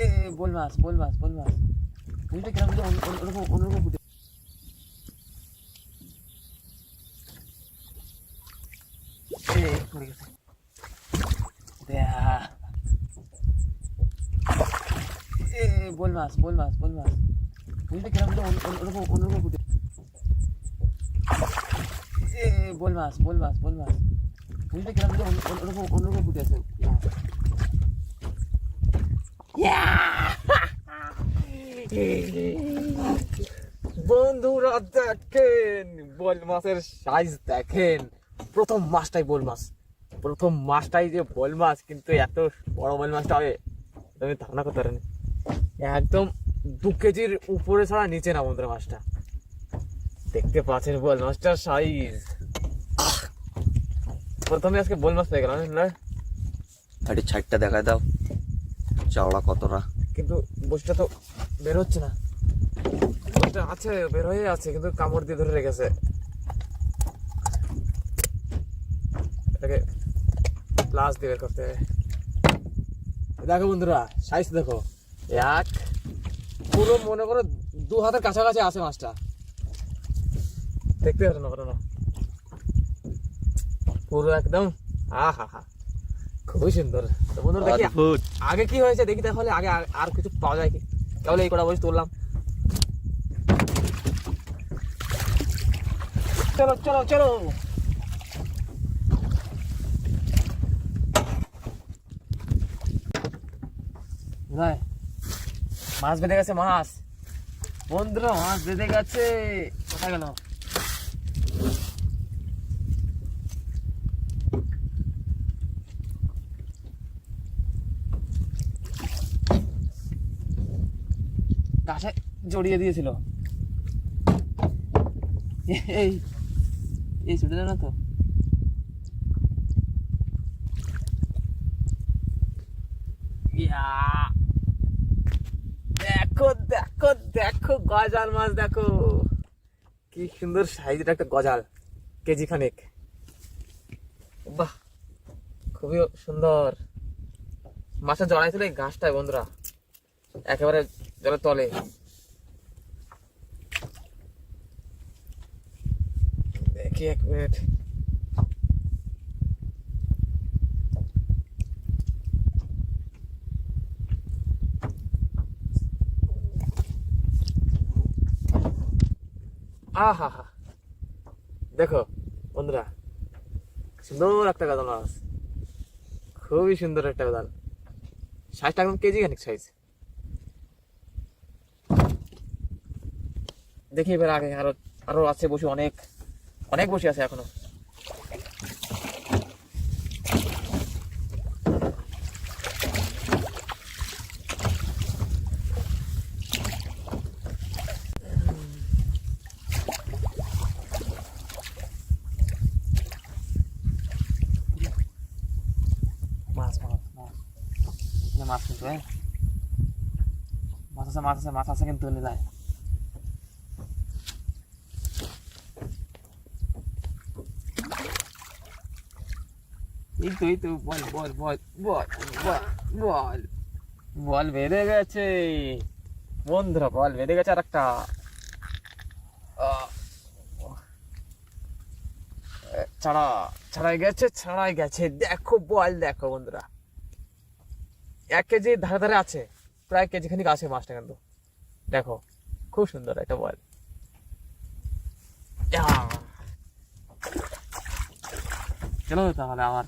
এ বোল মাছ বোল মাছ বোল মাছ বুঝতে কীরকম যে অন্য- অন্য- অন্যরকম অন্যরকম ফুটে এ পড়ে গেছে দেয়া এ বোল মাছ বোল মাছ বোল মাছ বুঝতে কীরকম যে অন্য- বন্ধুরা দেখেন, বোল মাছের সাইজ দেখেন। প্রথম মাছটাই বোল মাছ। প্রথম মাছটাই যে বোল মাছ, কিন্তু এত বড় বোল মাছটা হবে তুমি ধারণা করতে পারেনি। একদম দু কেজির উপরে ছাড়া নিচে না বন্ধুরা মাছটা। দেখতে পাচ্ছেন বোল মাছটার সাইজ প্রথমে আজকে বোল মাছ পেয়ে গেলাম একটি ছাইটটা দেখা দাও। চাওড়া কতটা? কিন্তু বসটা তো বের হচ্ছে না। বসটা আছে, বের হয়ে আছে, কিন্তু কামড় দিয়ে ধরে রেখেছে। এটাকে প্লাস দিয়ে বের করতে। দেখো বন্ধুরা সাইজ দেখো। এক, পুরো মনে করো দু হাতের কাছাকাছি আছে মাছটা। দেখতে পারো না পারো একদম আ হা হা খুবই সুন্দর। তো বন্ধুরা দেখি আগে কি হয়েছে দেখি তাহলে আগে আর- আর কিছু পাওয়া যায় কি? তাহলে এই কটা বসে তুললাম। চলো চলো চলো। মাছ বেঁধে গেছে মাছ। বন্ধুরা মাছ বেঁধে গেছে। কোথায় গেল? গাছে জড়িয়ে দিয়েছিল। এই এই ছুটে না তো। দেখো দেখো দেখো, গজাল মাছ দেখো। কি সুন্দর সাইজের একটা গজাল, কেজি খানেক। বাহ, খুবই সুন্দর। মাছটা জড়াইছিল এই গাছটায় বন্ধুরা। একেবারে জলের তলে। দেখি এক মিনিট। হা। দেখো, বন্ধুরা, সুন্দর একটা গাদাল মাছ। খুবই সুন্দর একটা গাদাল। সাইজটা একদম কেজি খানিক সাইজ দেখি এবার আগে আরও আরও আছে বসে অনেক অনেক বসে আছে এখনও। মাছ মাছ মাছ। না, মাছ কিন্তু হ্যাঁ? মাছ আছে মাছ আছে মাছ আছে কিন্তু নিলায়। এই তো তো বল বল বল বল বল বল। বল বেঁধে গেছে। বন্ধুরা, বল বেঁধে গেছে আর একটা ছাড়া, ছাড়াই গেছে ছাড়াই গেছে। দেখো, বল দেখো, বন্ধুরা। এক কেজি ধারে ধারে আছে, প্রায় কেজি খানিক আছে মাছটা কিন্তু। দেখো, খুব সুন্দর একটা বল। চলো তাহলে আমার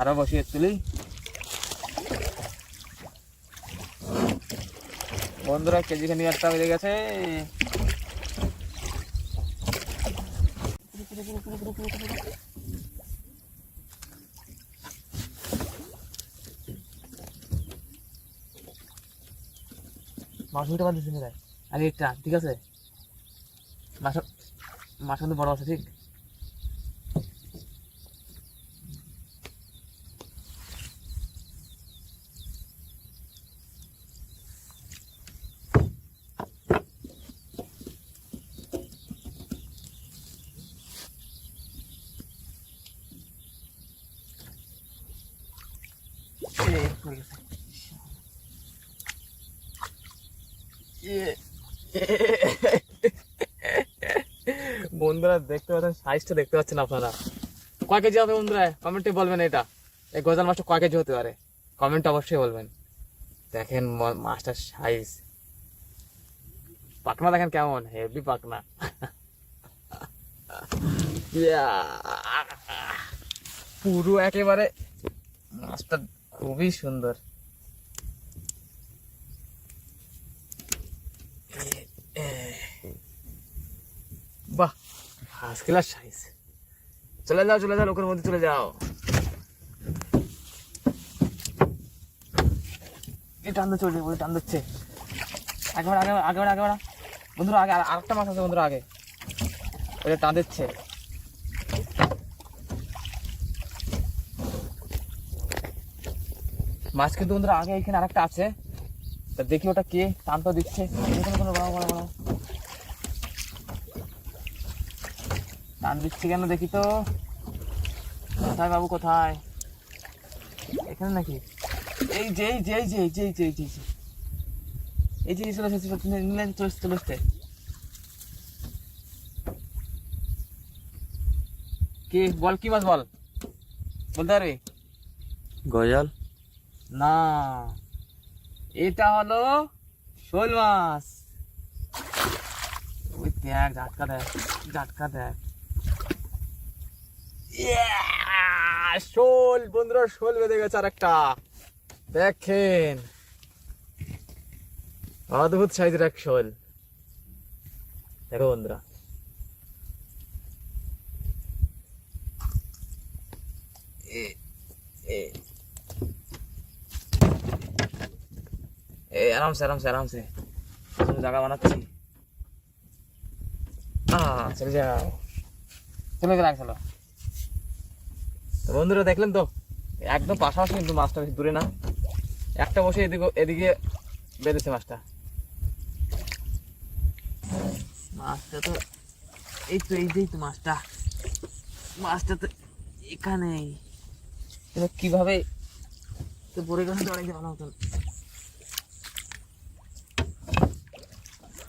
আরও বসিয়ে তুলি। বন্ধুরা কেজি খানি একটা বেড়ে গেছে। মাছ উঠে পারতেছি না আগে একটা ঠিক আছে? মাছ মাছ কিন্তু বড় আছে ঠিক এই, বন্ধুরা, দেখতে পাচ্ছেন সাইজটা দেখতে পাচ্ছেন আপনারা। কয় কেজি হবে বন্ধুরা? কমেন্টে বলবেন এটা। এই গজাল মাছটা কয় কেজি হতে পারে? কমেন্ট অবশ্যই বলবেন। দেখেন মাছটার সাইজ পাকনা দেখেন কেমন? হেভি পাকনা পুরো একেবারে মাছটা খুবই সুন্দর। বাহ হাঁস খেলার সাইজ চলে যাও চলে যাও, লোকের মধ্যে চলে যাও। টান দিয়ে চলে ওই টান দিচ্ছে। আগে আগে আগে বন্ধুরা, আগে, আর- আরেকটা মাছ আছে বন্ধুরা, আগে। ওটা টান দিচ্ছে। মাছ কিন্তু বন্ধুরা আগে এখানে আরেকটা আছে তা দেখি ওটা কে টান তো দিচ্ছে কোনো বড় বড় বড় টান দিচ্ছে কেন দেখি তো কোথায় বাবু কোথায় এখানে নাকি এই যে এই যে এই যে এই যে এই যে এই যে এই যে। চলে এসেছে চলে চলে এসেছে। কি বল কি মাছ বল বলতে পারবি গজাল না, এটা হলো শোল মাছ। ওই দেখ, ঝাটকা দেখ ঝাটকা দেখ। শোল, বন্ধুরা, শোল বেঁধে গেছে আর একটা দেখেন। অদ্ভুত সাইজের এক শোল। দেখো, বন্ধুরা। এ এ এই আরামসে আরামসে আরামসে। জায়গা বানাচ্ছি। বন্ধুরা, দেখলেন তো? একদম পাশাপাশি কিন্তু মাছটা বেশি দূরে না। একটা বসে এদিকে এদিকে বেঁধেছে মাছটা। মাছটা তো, এই তো, এই যেই তো মাছটা। মাছটা তো এখানেই। কীভাবে তো পরে গেছে অনেক ভালো হতো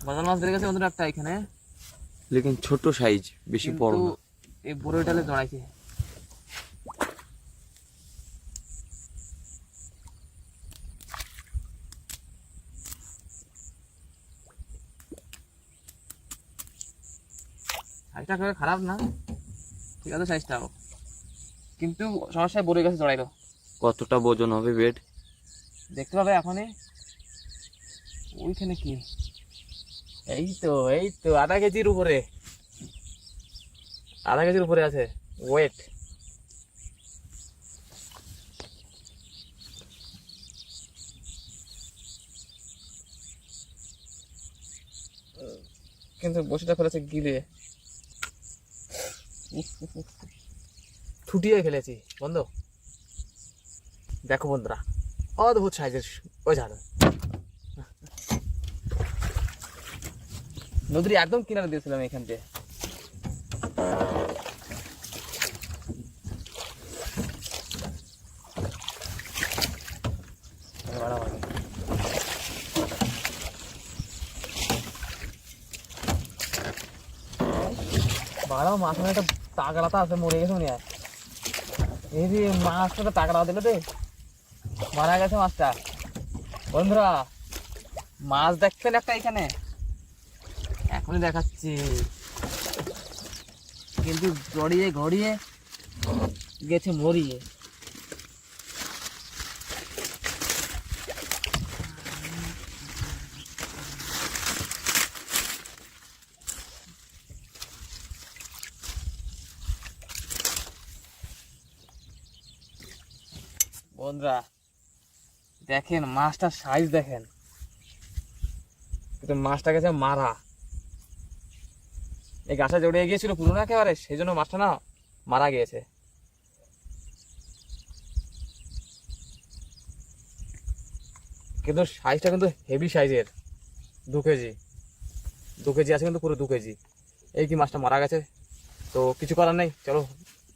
বাজার মাছ গেছে বন্ধুরা একটা এখানে। লেকিন ছোট সাইজ বেশি বড় না। এই জড়াইছে সাইজটা একেবারে খারাপ না। ঠিক আছে সাইজটাও। কিন্তু সমস্যায় বড়ে গেছে জড়াইলো। কতটা ওজন হবে বেড দেখতে পাবে এখনই। ওইখানে কি? এই তো এই তো আধা কেজির উপরে। আধা কেজির উপরে আছে ওয়েট কিন্তু বসিটা ফেলেছে গিলে। ছুটিয়ে ফেলেছি, বন্ধ। দেখো বন্ধুরা, অদ্ভুত সাইজের ওই নদীর একদম কিনারে দিয়েছিলাম এখান থেকে। বাড়াও মাথায় একটা তাগড়াটা আছে, মরে গেছে মনে এই যে মাছটা তাগড়া দিল রে। মারা গেছে মাছটা। বন্ধুরা, মাছ দেখছেন একটা এখানে? এখনই দেখাচ্ছি। কিন্তু গড়িয়ে গড়িয়ে গেছে মরিয়ে। বন্ধুরা, দেখেন, মাছটার সাইজ দেখেন। কিন্তু মাছটা গেছে মারা। এই গাছটা জড়িয়ে গিয়েছিল পুরোনো একেবারে সেই জন্য মাছটা না মারা গিয়েছে। কিন্তু সাইজটা কিন্তু হেভি সাইজের, দু কেজি। দু কেজি আছে কিন্তু পুরো দু কেজি। এই কি মাছটা মারা গেছে? তো কিছু করার নেই, চলো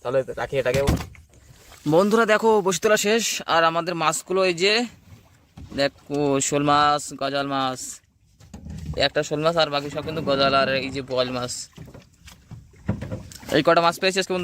তাহলে রাখি এটাকেও বন্ধুরা দেখো, বসে তোলা শেষ। আর আমাদের মাছগুলো এই যে, দেখো, শোল মাছ, গজাল মাছ। একটা শোল মাছ আর বাকি সব কিন্তু গজাল আর এই যে বল মাছ। এই কটা মাছ পেয়েছিস বন্ধুরা